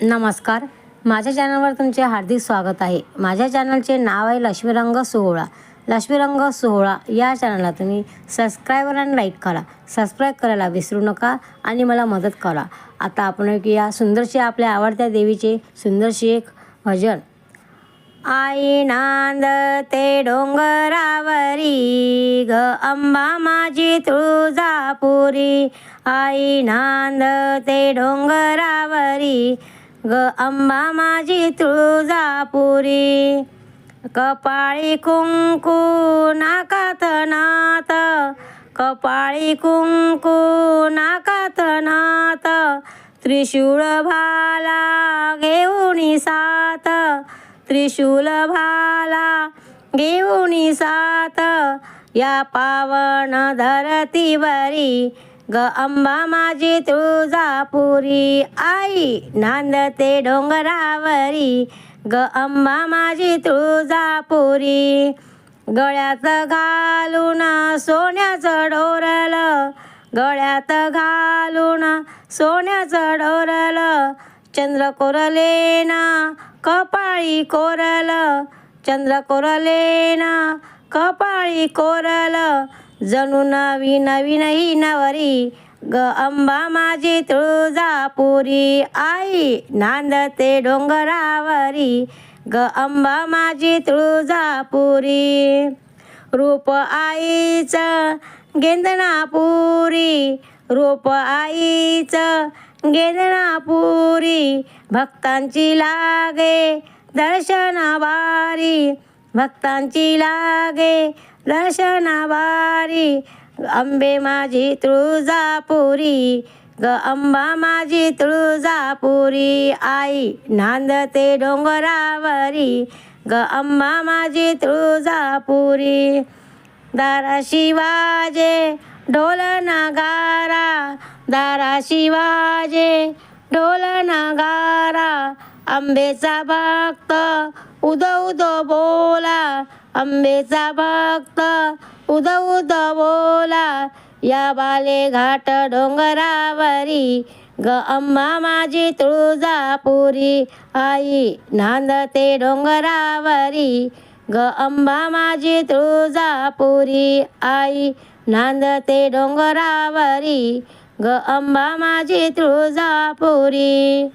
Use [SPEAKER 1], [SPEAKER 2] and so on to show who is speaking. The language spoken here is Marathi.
[SPEAKER 1] नमस्कार. माझ्या चॅनलवर तुमचे हार्दिक स्वागत आहे. माझ्या चॅनलचे नाव आहे लक्ष्मीरंग सोहळा. लक्ष्मीरंग सोहळा या चॅनलला तुम्ही सबस्क्राईबर आणि लाईक करा. सबस्क्राईब करायला विसरू नका आणि मला मदत करा. आता आपण ऐकूया सुंदरशी आपल्या आवडत्या देवीचे सुंदरशी एक भजन. आई नांद ते डोंगरावरी ग अंबा माझी तुळजापुरी. आई नांद ते डोंगरावरी ग अंबा माझी तुळजापुरी. कपाळी कुंकू नाकात नात. कपाळी कुंकू नाकात नात. त्रिशूळ भाला घेऊनी सात. त्रिशूल भाला घेऊनी सात. या पावन धरतीवरी ग अंबा माझी तुळजापुरी. आई नांदते डोंगरावरी. ग अंबा माझी तुळजापुरी. गळ्यात घालून सोन्याचं डोरल. गळ्यात घालून सोन्याचं डोरल. चंद्र कोरलेन कपाळी कोरल. चंद्र कोरलेन कपाळी कोरल. जणू नवी नवीन ही नवरी ग अंबा माझी तुळजापुरी. आई नांदते डोंगरावरी ग अंबा माझी तुळजापुरी. रूप आईचं गेंदनापुरी रूप आईचं गेंदनापुरी. भक्तांची लागे दर्शनाबारी. भक्तांची लागे दर्शनावारी अंबे माझी तुळजापुरी ग अंबा माझी तुळजापुरी. आई नांदते डोंगरावरी ग अंबा माझी तुळजापुरी. दाराशिवाजे ढोल नगारा दाराशिवाजे ढोल नगारा आंबेचा भक्त उदो उदो बोला. आंबेचा भक्त उदो उदो बोला. या बाले घाट डोंगरावरी ग अम्मा माझी तुळजापुरी. आई नांदते डोंगरावरी ग अंबा माझी तुळजापुरी. आई नांदते डोंगरावरी ग अंबा माझी तुळजापुरी.